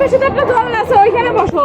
পাশে তো একটা দোলনা ওইখানে বসো।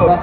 Buat.